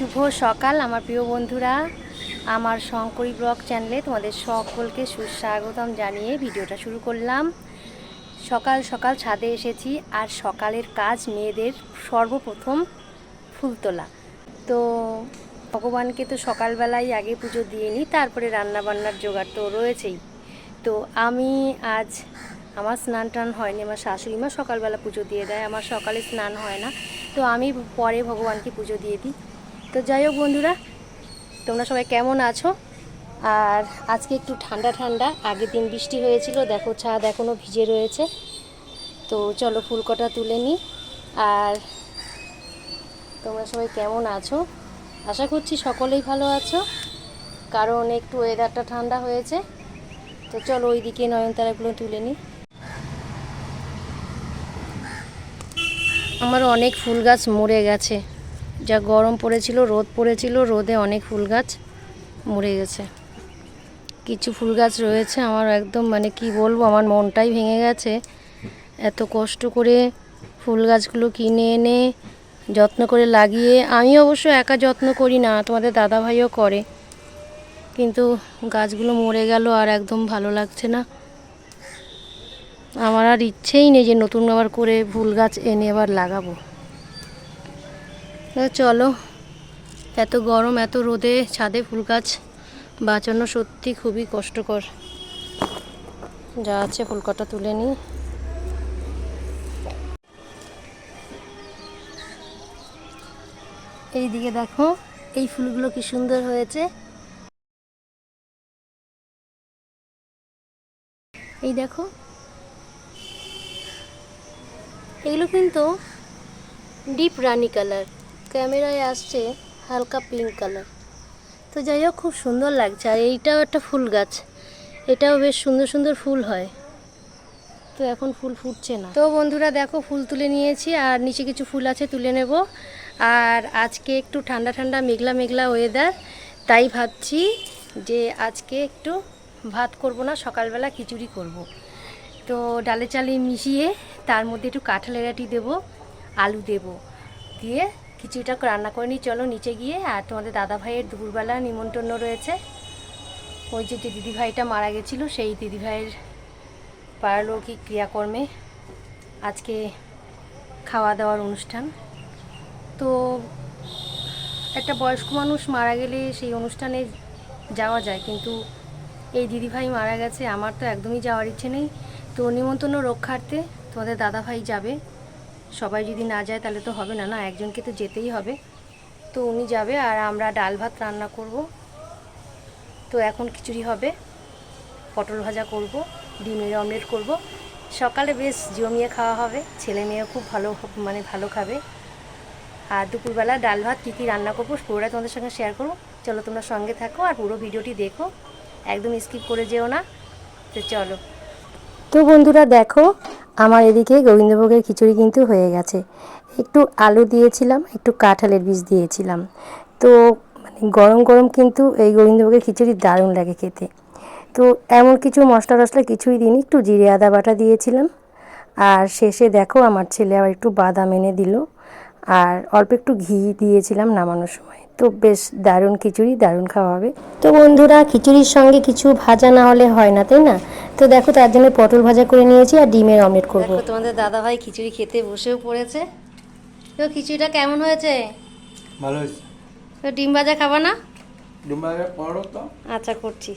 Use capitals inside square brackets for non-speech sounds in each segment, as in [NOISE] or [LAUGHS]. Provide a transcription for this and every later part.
শুভ সকাল, আমার প্রিয় বন্ধুরা। আমার শঙ্করী ব্লগ চ্যানেলে তোমাদের সকলকে সুস্বাগতম জানিয়ে ভিডিওটা শুরু করলাম। সকাল সকাল ছাদে এসেছি আর সকালের কাজ মেয়েদের সর্বপ্রথম ফুল তোলা তো ভগবানকে তো সকালবেলায় আগে পুজো দিয়ে নিই তারপরে রান্নাবান্নার জোগাড় তো রয়েছেই। তো আমি আজ আমার স্নান টান হয়নি, আমার শাশুড়ি মা সকালবেলা পুজো দিয়ে দেয়, আমার সকালে স্নান হয় না। তো আমি পরে ভগবানকে পুজো দিয়ে দিই। তো যাই হোক বন্ধুরা, তোমরা সবাই কেমন আছো? আর আজকে একটু ঠান্ডা ঠান্ডা, আগের দিন বৃষ্টি হয়েছিল, দেখো ছাদ এখনও ভিজে রয়েছে। তো চলো ফুলকটা তুলে নিই। আর তোমরা সবাই কেমন আছো? আশা করছি সকলেই ভালো আছো, কারণ একটু ওয়েদারটা ঠান্ডা হয়েছে। তো চলো ওইদিকে নয়নতারাগুলো তুলে নিই। আমার অনেক ফুল গাছ মরে গেছে। যা গরম পড়েছিল, রোদ পড়েছিল, রোদে অনেক ফুল গাছ মরে গেছে। কিছু ফুল গাছ রয়েছে, আমার একদম মানে কি বলব, আমার মনটাই ভেঙে গেছে। এত কষ্ট করে ফুল গাছগুলো কিনে এনে যত্ন করে লাগিয়ে, আমি অবশ্য একা যত্ন করি না, তোমাদের দাদা ভাইও করে। কিন্তু গাছগুলো মরে গেল আর একদম ভালো লাগছে না। আমার আর ইচ্ছেই নেই যে নতুন আবার করে ফুল গাছ এনে আবার লাগাবো। চলো। এত গরম, এত রোদে ছাদে ফুল গাছ বাঁচানো সত্যি খুবই কষ্টকর। যা আছে ফুলকটা তুলে নিই এই দিকে দেখো, এই ফুলগুলো কি সুন্দর হয়েছে। এই দেখো। এগুলো কিন্তু ডিপ রানি কালার। ক্যামেরায় আসছে হালকা পিঙ্ক কালার তো যাই হোক, খুব সুন্দর লাগছে। আর এইটাও একটা ফুল গাছ। এটাও বেশ সুন্দর সুন্দর ফুল হয়। তো এখন ফুল ফুটছে না। তো বন্ধুরা, দেখো, ফুল তুলে নিয়েছি। আর নিচে কিছু ফুল আছে, তুলে নেব। আর আজকে একটু ঠান্ডা ঠান্ডা, মেঘলা মেঘলা ওয়েদার তাই ভাবছি যে আজকে একটু ভাত করব না, সকালবেলা খিচুড়ি করব। তো ডালে চালে মিশিয়ে তার মধ্যে একটু কাঁঠালের আটি দেবো, আলু দেব। দিয়ে খিচুড়িটা রান্না করে নিই চলো নিচে গিয়ে, আর তোমাদের দাদা ভাইয়ের দুপুরবেলা নিমন্ত্রণ রয়েছে। ওই যে যে দিদিভাইটা মারা গেছিল, সেই দিদিভাইয়ের পারলৌকিক ক্রিয়াকর্মে আজকে খাওয়া দাওয়ার অনুষ্ঠান। তো একটা বয়স্ক মানুষ মারা গেলে সেই অনুষ্ঠানে যাওয়া যায়, কিন্তু এই দিদিভাই মারা গেছে, আমার তো একদমই যাওয়ার ইচ্ছে নেই। তো নিমন্ত্রণ রক্ষার্থে তোমাদের দাদাভাই যাবে। সবাই যদি না যায় তাহলে তো হবে না না, একজনকে তো যেতেই হবে। তো উনি যাবে আর আমরা ডাল ভাত রান্না করব। তো এখন খিচুড়ি হবে, পটল ভাজা করব, ডিমের অমলেট করব। সকালে বেশ জমিয়ে খাওয়া হবে, ছেলে মেয়েও খুব ভালো মানে ভালো খাবে। আর দুপুরবেলা ডাল ভাত কী কী রান্না করব পুরোটা তোমাদের সঙ্গে শেয়ার করব। চলো তোমরা সঙ্গে থাকো আর পুরো ভিডিওটি দেখো। একদম স্কিপ করে যেও না। তো চলো। তো বন্ধুরা দেখো আমার এদিকে গোবিন্দভোগের খিচুড়ি কিন্তু হয়ে গেছে। একটু আলু দিয়েছিলাম, একটু কাঁঠালের বীজ দিয়েছিলাম। তো মানে গরম গরম কিন্তু এই গোবিন্দভোগের খিচুড়ি দারুণ লাগে খেতে। তো এমন কিছু মশলা টশলা কিছুই দিইনি, একটু জিরে আদা বাটা দিয়েছিলাম। আর শেষে দেখো আমার ছেলে আবার একটু বাদাম এনে দিল। আর অল্প একটু ঘি দিয়েছিলাম নামানোর সময়। তো বেশ দারুণ খিচুড়ি দারুণ খাওয়া হবে। তো বন্ধুরা খিচুড়ির সঙ্গে কিছু ভাজা না হলে হয় না তাই না? তো দেখো তার জন্য পটল ভাজা করে নিয়েছি আর ডিমের অমলেট করব। দেখো তোমাদের দাদা ভাই খিচুড়ি খেতে বসেও পড়েছে। তো খিচুড়িটা কেমন হয়েছে? ভালো হয়েছে। তো ডিম ভাজা খাবা না? ডিম ভাজা পড়ো তো। আচ্ছা করছি।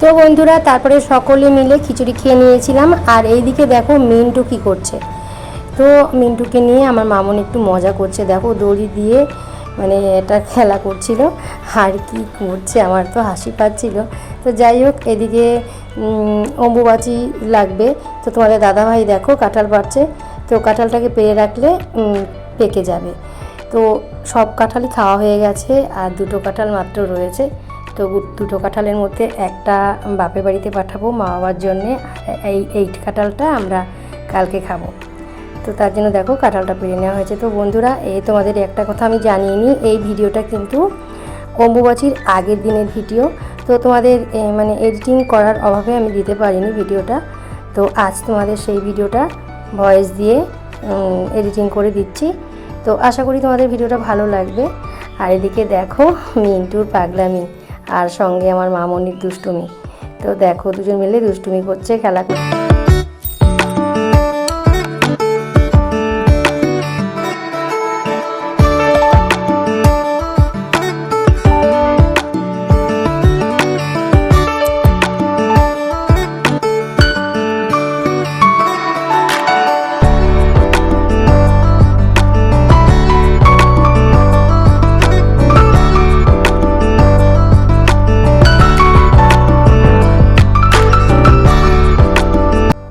তো বন্ধুরা, তারপরে সকলে মিলে খিচুড়ি খেয়ে নিয়েছিলাম। আর এইদিকে দেখো মিন্টু কি করছে। তো মিন্টুকে নিয়ে আমার মামন একটু মজা করছে। দেখো দড়ি দিয়ে মানে এটা খেলা করছিল। আর কি করছে আমার তো হাসি পাচ্ছিল। তো যাই হোক, এদিকে অম্বুবাচি লাগবে। তো তোমাদের দাদাভাই দেখো কাঁঠাল পাড়ছে। তো কাঁঠালটাকে পেরে রাখলে পেকে যাবে। তো সব কাঁঠালই খাওয়া হয়ে গেছে। আর দুটো কাঁঠাল মাত্র রয়েছে। তো দুটো কাঁঠালের মধ্যে একটা বাপের বাড়িতে পাঠাবো মা বাবার জন্যে, এই এই কাঁঠালটা আমরা কালকে খাব। তো তার জন্য দেখো কাঁঠালটা পেরে নেওয়া হয়েছে। তো বন্ধুরা এই তোমাদের একটা কথা আমি জানিয়ে নিই, এই ভিডিওটা কিন্তু অম্বুবাচীর আগের দিনের ভিডিও। তো তোমাদের মানে এডিটিং করার অভাবে আমি দিতে পারিনি ভিডিওটা। তো আজ তোমাদের সেই ভিডিওটা ভয়েস দিয়ে এডিটিং করে দিচ্ছি। তো আশা করি তোমাদের ভিডিওটা ভালো লাগবে। আর এদিকে দেখো মিন্টুর পাগলামি। আর সঙ্গে আমার মামনির দুষ্টুমি। তো দেখো দুজন মিলে দুষ্টুমি করছে খেলা করছে।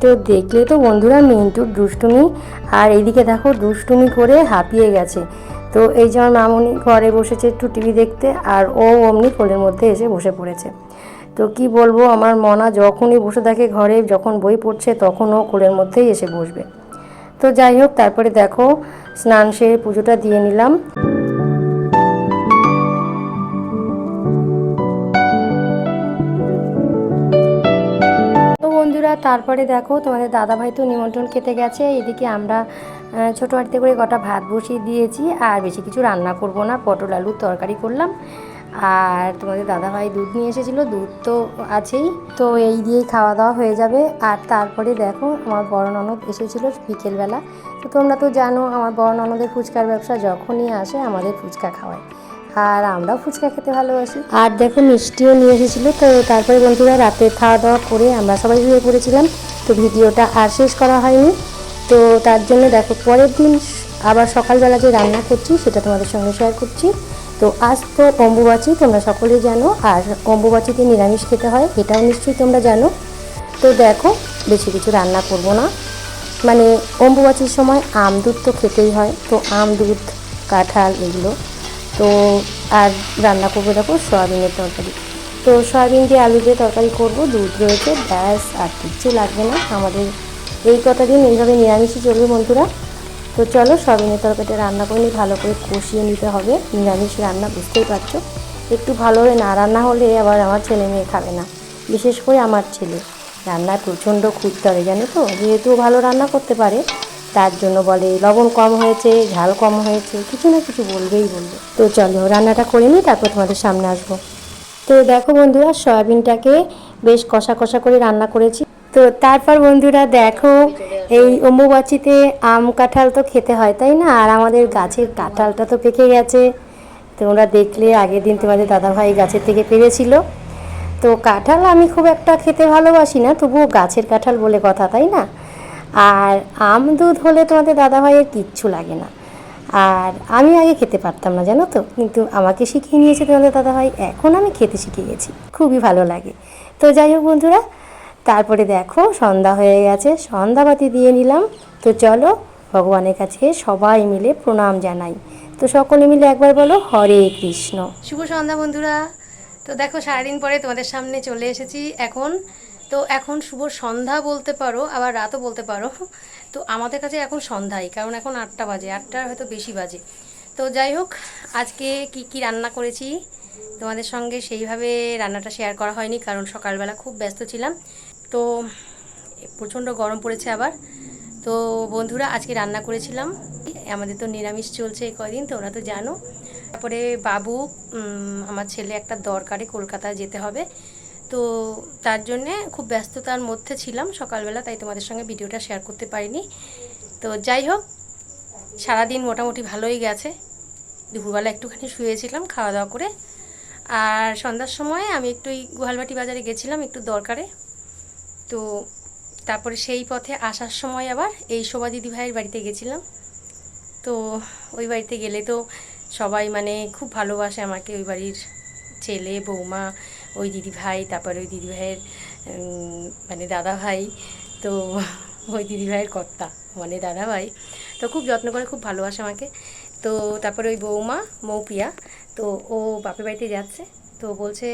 তো দেখলে তো বন্ধুরা মিন্টুর দুষ্টুমি। আর এইদিকে দেখো দুষ্টুমি করে হাঁপিয়ে গেছে। তো এই যে আমার মামনি ঘরে বসেছে একটু টিভি দেখতে, আর ও অমনি কোলের মধ্যে এসে বসে পড়েছে। তো কি বলব, আমার মনা যখনই বসে থাকে ঘরে, যখন বই পড়ছে, তখন ও কোলের মধ্যেই এসে বসবে। তো যাই হোক, তারপরে দেখো স্নান সেরে পুজোটা দিয়ে নিলাম। বন্ধুরা, তারপরে দেখো তোমাদের দাদাভাই তো নিমন্ত্রণ খেতে গেছে। এদিকে আমরা ছোটো হাঁড়িতে করে গোটা ভাত বসিয়ে দিয়েছি, আর বেশি কিছু রান্না করব না। পটল আলুর তরকারি করলাম। আর তোমাদের দাদাভাই দুধ নিয়ে এসেছিল, দুধ তো আছেই। তো এই দিয়েই খাওয়া দাওয়া হয়ে যাবে। আর তারপরে দেখো, আমার বড় ননদ এসেছিল বিকেলবেলা। তো তোমরা তো জানো, আমার বড় ননদের ফুচকার ব্যবসা যখনই আসে, আমাদের ফুচকা খাওয়ায়। আর আমরাও ফুচকা খেতে ভালোবাসি। আর দেখো মিষ্টিও নিয়ে এসেছিল, তো তারপরে বন্ধুরা রাতে খাওয়া দাওয়া করে আমরা সবাই শুয়ে পড়েছিলাম, তো ভিডিওটা আর শেষ করা হয়নি। তো তার জন্য দেখো পরের দিন আবার সকালবেলা যে রান্না করছি, সেটা তোমাদের সঙ্গে শেয়ার করছি। তো আজ তো অম্বুবাচী, তোমরা সকলেই জানো, আর অম্বুবাচীতে নিরামিষ খেতে হয়, এটাও নিশ্চয়ই তোমরা জানো। তো দেখো, বেশি কিছু রান্না করব না। মানে অম্বুবাচীর সময় আম দুধ তো খেতেই হয়, তো আম দুধ, কাঁঠাল এগুলো তো আর রান্না করব দেখো, সয়াবিনের তরকারি। তো সয়াবিন দিয়ে আলু দিয়ে তরকারি করব, দুধ রয়েছে, ব্যাস, আর কিচ্ছু লাগবে না। আমাদের এই কটা দিন এইভাবে নিরামিষই চলবে বন্ধুরা। তো চলো, সয়াবিনের তরকারিটা রান্না করে নিয়ে ভালো করে কষিয়ে নিতে হবে। নিরামিষ রান্না, বুঝতেই পারছ? একটু ভালো হয়ে না রান্না হলে আবার আমার ছেলে মেয়ে খাবে না। বিশেষ করে আমার ছেলে। রান্নায় প্রচণ্ড খুঁত ধরে, জানো তো? যেহেতু ভালো রান্না করতে পারে। তার জন্য বলে, লবণ কম হয়েছে, ঝাল কম হয়েছে, কিছু না কিছু বলবেই বলবে। তো চলো, রান্নাটা করে নিই, তারপর তোমাদের সামনে আসব। তো দেখো বন্ধুরা, সয়াবিনটাকে বেশ কষা কষা করে রান্না করেছি। তো তারপর বন্ধুরা, দেখো, এই অম্বুবাচিতে আম কাঁঠাল তো খেতে হয়, তাই না? আর আমাদের গাছের কাঁঠালটা তো পেকে গেছে। তোমরা দেখলে, আগের দিন তোমাদের দাদাভাই গাছের থেকে পেরেছিল। তো কাঁঠাল আমি খুব একটা খেতে ভালোবাসি না, তবুও গাছের কাঁঠাল বলে কথা, তাই না? আর আম দুধ হলে তোমাদের দাদাভাইয়ের কিচ্ছু লাগে না। আর আমি আগে খেতে পারতাম না, জানো তো? কিন্তু আমাকে শিখিয়ে নিয়েছে তোমাদের দাদাভাই, এখন আমি খেতে শিখে গেছি। খুবই ভালো লাগে। তো যাই হোক বন্ধুরা, তারপরে দেখো, সন্ধ্যা হয়ে গেছে, সন্ধ্যাবাতি দিয়ে নিলাম। তো চলো, ভগবানের কাছে সবাই মিলে প্রণাম জানাই। তো সকলে মিলে একবার বলো, হরে কৃষ্ণ। শুভ সন্ধ্যা বন্ধুরা। তো দেখো, সারাদিন পরে তোমাদের সামনে চলে এসেছি। এখন তো এখন শুভ সন্ধ্যা বলতে পারো, আবার রাতও বলতে পারো। তো আমাদের কাছে এখন সন্ধ্যাই, কারণ এখন আটটা বাজে আটটার হয়তো বেশি বাজে। তো যাই হোক, আজকে কি কি রান্না করেছি তোমাদের সঙ্গে সেইভাবে রান্নাটা শেয়ার করা হয়নি, কারণ সকালবেলা খুব ব্যস্ত ছিলাম। তো প্রচণ্ড গরম পড়েছে আবার। তো বন্ধুরা, আজকে রান্না করেছিলাম। আমাদের তো নিরামিষ চলছে কয়দিন তোমরা তো জানো। তারপরে বাবু আমার ছেলে একটা দরকারে কলকাতায় যেতে হবে। তো তার জন্যে খুব ব্যস্ততার মধ্যে ছিলাম সকালবেলা, তাই তোমাদের সঙ্গে ভিডিওটা শেয়ার করতে পারিনি। তো যাই হোক, সারাদিন মোটামুটি ভালোই গেছে। দুপুরবেলা একটুখানি শুয়েছিলাম খাওয়া দাওয়া করে। আর সন্ধ্যার সময় আমি একটু ওই গোহালবাটি বাজারে গেছিলাম একটু দরকারে। তো তারপরে সেই পথে আসার সময় আবার এই শোভা দিদি ভাইয়ের বাড়িতে গেছিলাম। তো ওই বাড়িতে গেলে তো সবাই মানে খুব ভালোবাসে আমাকে, ওই বাড়ির ছেলে, বৌমা ওই দিদি ভাই তারপরে ওই দিদি ভাইয়ের মানে দাদা ভাই তো [LAUGHS] ওই দিদি ভাইয়ের কর্তা মানে দাদা ভাই তো খুব যত্ন করে, খুব ভালোবাসে আমাকে। তো তারপরে ওই বৌমা, মৌপিয়া, তো ও বাপের বাড়িতে যাচ্ছে। তো বলছে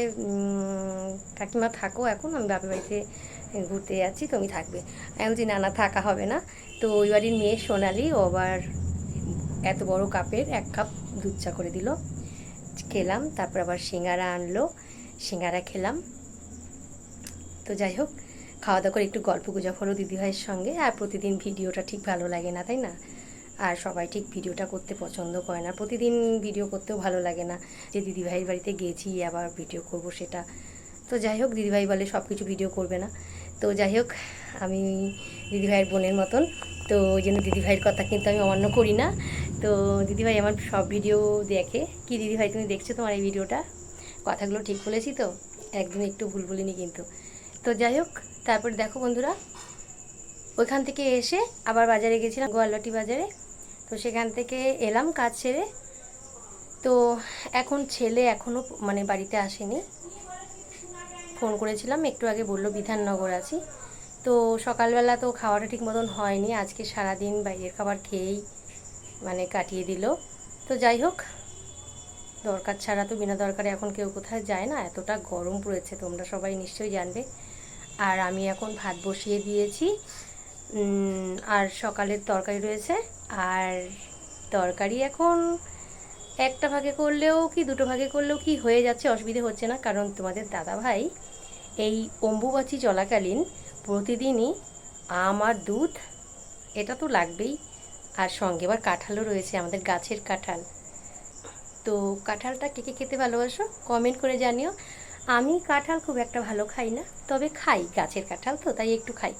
কাকিমা থাকো এখন, আমি বাপের বাড়িতে ঘুরতে যাচ্ছি, তুমি থাকবে। আমি বলছি, না না, থাকা হবে না। তো ওই বাড়ির মেয়ে সোনালি, ও আবার এত বড় কাপের এক কাপ দুধ চা করে দিল। খেলাম, তারপর আবার সিঙ্গারা আনলো। সিঙ্গারা খেলাম। তো যাই হোক খাওয়া দাওয়া করে একটু গল্প গুজব হলো দিদিভাইয়ের সঙ্গে। আর প্রতিদিন ভিডিওটা ঠিক ভালো লাগে না, তাই না? আর সবাই ঠিক ভিডিওটা করতে পছন্দ করে না। প্রতিদিন ভিডিও করতেও ভালো লাগে না যে দিদিভাইয়ের বাড়িতে গেছি, আবার ভিডিও করব সেটা। তো যাই হোক দিদিভাই বলে সব কিছু ভিডিও করবে না। তো যাই হোক, আমি দিদিভাইয়ের বোনের মতন। তো ওই জন্য দিদিভাইয়ের কথা কিন্তু আমি অমান্য করি না। তো দিদিভাই আমার সব ভিডিও দেখে। কি দিদিভাই তুমি দেখছ তোমার এই ভিডিওটা? কথাগুলো ঠিক বলেছি তো? একদম একটু ভুল বলিনি কিন্তু। তো যাই হোক, তারপর দেখো বন্ধুরা, ওইখান থেকে এসে আবার বাজারে গেছিলাম গোয়ালটি বাজারে। তো সেখান থেকে এলাম কাজ সেরে। তো এখন ছেলে এখনও মানে বাড়িতে আসেনি। ফোন করেছিলাম, একটু আগে বলল বিধাননগর আছি। তো সকালবেলা তো খাওয়াটা ঠিক মতন হয়নি, আজকে সারাদিন বাইরের খাবার খেয়েই মানে কাটিয়ে দিল। তো যাই হোক দরকার ছাড়া তো বিনা দরকারে এখন কেউ কোথায় যায় না। এতটা গরম পড়েছে, তোমরা সবাই নিশ্চয়ই জানবে। আর আমি এখন ভাত বসিয়ে দিয়েছি। আর সকালের তরকারি রয়েছে। আর তরকারি এখন একটা ভাগে করলেও কি, দুটো ভাগে করলেও কি হয়ে যাচ্ছে, অসুবিধে হচ্ছে না। কারণ তোমাদের দাদা ভাই এই অম্বুবাচী চলাকালীন প্রতিদিনই আম আর দুধ, এটা তো লাগবেই। আর সঙ্গে আবার কাঁঠালও রয়েছে, আমাদের গাছের কাঁঠাল। তো কাঁঠালটা কে কে খেতে ভালোবাসো? কমেন্ট করে জানিও। আমি কাঁঠাল খুব একটা ভালো খাই না, তবে খাই গাছের কাঁঠাল তো, তাই একটু খাই।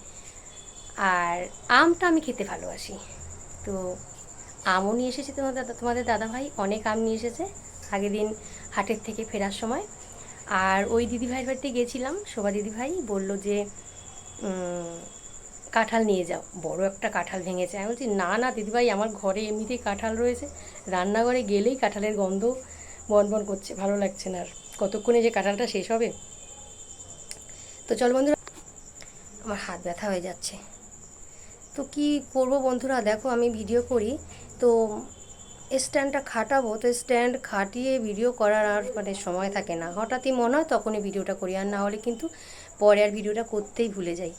আর আমটা আমি খেতে ভালোবাসি। তো আমও নিয়ে এসেছে তোমাদের তোমাদের দাদাভাই, অনেক আম নিয়ে এসেছে আগের দিন হাটের থেকে ফেরার সময়। আর ওই দিদিভাইয়ের বাড়িতে গেছিলাম, শোভা দিদিভাই বলল যে কাঁঠাল নিয়ে যাও। বড় একটা কাঁঠাল ভেঙেছে। আমি বলছি, না না, দিদিভাই, আমার ঘরে এমনিতেই কাঁঠাল রয়েছে। রান্নাঘরে গেলেই কাঁঠালের গন্ধ বন বন করছে। ভালো লাগছে না আর। কতক্ষণে যে কাঁঠালটা শেষ হবে? তো চল বন্ধুরা, আমার হাত ব্যথা হয়ে যাচ্ছে। তো কি করব বন্ধুরা? দেখো, আমি ভিডিও করি। তো স্ট্যান্ডটা খাটাবো। তো স্ট্যান্ড খাটিয়ে ভিডিও করার আর মানে সময় থাকে না। হঠাৎই মনে হয় তখনই ভিডিওটা করি। আর না হলে কিন্তু পরে আর ভিডিওটা করতেই ভুলে যাই।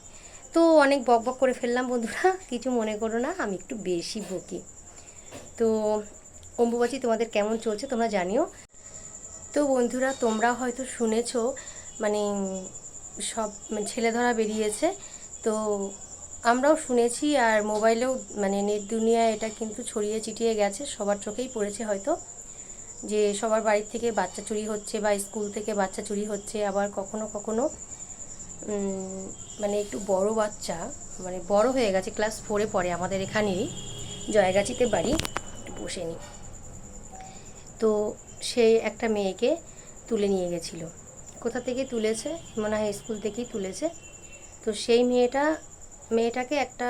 তো অনেক বক বক করে ফেললাম বন্ধুরা, কিছু মনে করো না, আমি একটু বেশি বকি। তো অম্বুবাচী, তোমাদের কেমন চলছে তোমরা জানিও। তো বন্ধুরা তোমরা হয়তো শুনেছো মানে সব ছেলে ধরা বেরিয়েছে। তো আমরাও শুনেছি আর মোবাইলেও মানে নেট দুনিয়ায় এটা কিন্তু ছড়িয়ে ছিটিয়ে গেছে, সবার চোখেই পড়েছে হয়তো। যে সবার বাড়ির থেকে বাচ্চা চুরি হচ্ছে বা স্কুল থেকে বাচ্চা চুরি হচ্ছে, আবার কখনো কখনো মানে একটু বড় বাচ্চা মানে বড় হয়ে গেছে ক্লাস ফোরে পড়ে আমাদের এখানেই, জয়গাছিতে বাড়ি বসে নি। তো সে একটা মেয়েকে তুলে নিয়ে গেছিল। কোথা থেকে তুলেছে? মনে হয় স্কুল থেকেই তুলেছে। তো সেই মেয়েটা, মেয়েটাকে একটা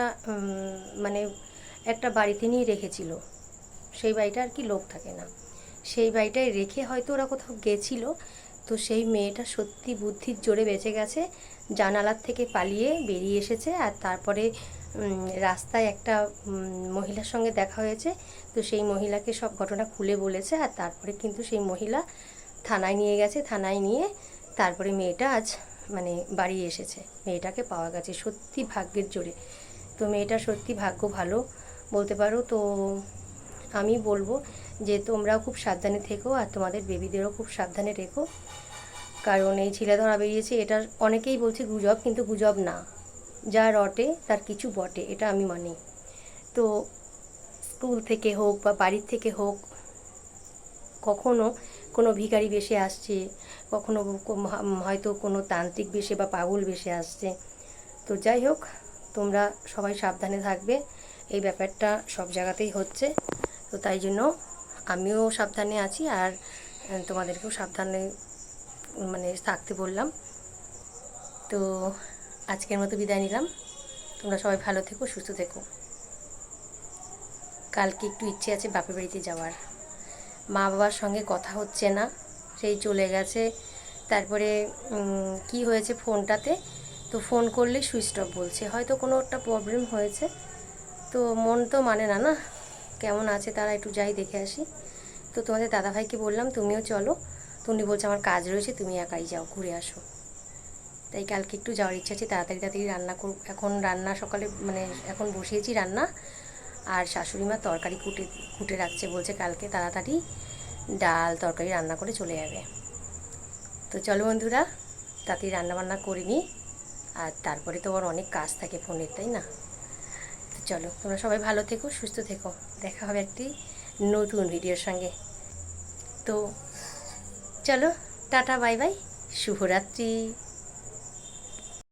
মানে একটা বাড়িতে নিয়ে রেখেছিল। সেই বাড়িটা আর কি লোক থাকে না। সেই বাড়িটায় রেখে হয়তো ওরা কোথাও গেছিল। তো সেই মেয়েটা সত্যি বুদ্ধির জোরে বেঁচে গেছে। জানালার থেকে পালিয়ে বেরিয়ে এসেছে আর তারপরে রাস্তায় একটা মহিলার সঙ্গে দেখা হয়েছে। তো সেই মহিলাকে সব ঘটনা খুলে বলেছে আর তারপরে কিন্তু সেই মহিলা থানায় নিয়ে গেছে। থানায় নিয়ে তারপরে মেয়েটা আজ মানে বাড়ি এসেছে। মেয়েটাকে পাওয়া গেছে সত্যি ভাগ্যের জোরে। তো মেয়েটা সত্যি ভাগ্য ভালো বলতে পারো। তো আমি বলব যে তোমরাও খুব সাবধানে থেকো আর তোমাদের বেবিদেরও খুব সাবধানে রেখো। কারণ এই ছেলে ধরা বেরিয়েছে এটা অনেকেই বলছে গুজব, কিন্তু গুজব না। যা রটে, তার কিছু বটে, এটা আমি মানি। তো স্কুল থেকে হোক বা বাড়ির থেকে হোক, কখনো কোনো ভিখারি বেশে আসছে, কখনো হয়তো কোনো তান্ত্রিক বেশে বা পাগল বেশে আসছে। তো যাই হোক, তোমরা সবাই সাবধানে থাকবে, এই ব্যাপারটা সব জায়গাতেই হচ্ছে। তো তাই জন্য আমিও সাবধানে আছি আর তোমাদেরকেও সাবধানে মানে থাকতে বললাম। তো আজকের মতো বিদায় নিলাম। তোমরা সবাই ভালো থেকো, সুস্থ থেকো। কালকে একটু ইচ্ছে আছে বাপের বাড়িতে যাওয়ার। মা বাবার সঙ্গে কথা হচ্ছে না, সেই চলে গেছে। তারপরে কি হয়েছে ফোনটাতে? তো ফোন করলে সুইচ অফ বলছে। হয়তো কোনো একটা প্রবলেম হয়েছে। তো মন তো মানে না না? কেমন আছে তারা একটু যাই দেখে আসি। তো তোমাদের দাদাভাইকে বললাম, তুমিও চলো। তো উনি বলছে, আমার কাজ রয়েছে, তুমি একাই যাও, ঘুরে আসো। তাই কালকে একটু যাওয়ার ইচ্ছা আছে, তাড়াতাড়ি তাড়াতাড়ি রান্না করব এখন রান্না সকালে মানে এখন বসিয়েছি রান্না। আর শাশুড়ি মা তরকারি কুটে কুটে রাখছে, বলছে কালকে তাড়াতাড়ি ডাল তরকারি রান্না করে চলে যাবে। তো চলো বন্ধুরা, তাড়াতাড়ি রান্না বান্না করে নিই। আর তারপরে তো আবার অনেক কাজ থাকে ফোনের, তাই না? তো চলো, তোমরা সবাই ভালো থেকো, সুস্থ থেকো। দেখা হবে একটি নতুন ভিডিওর সঙ্গে। তো চলো টাটা বাই বাই শুভরাত্রি।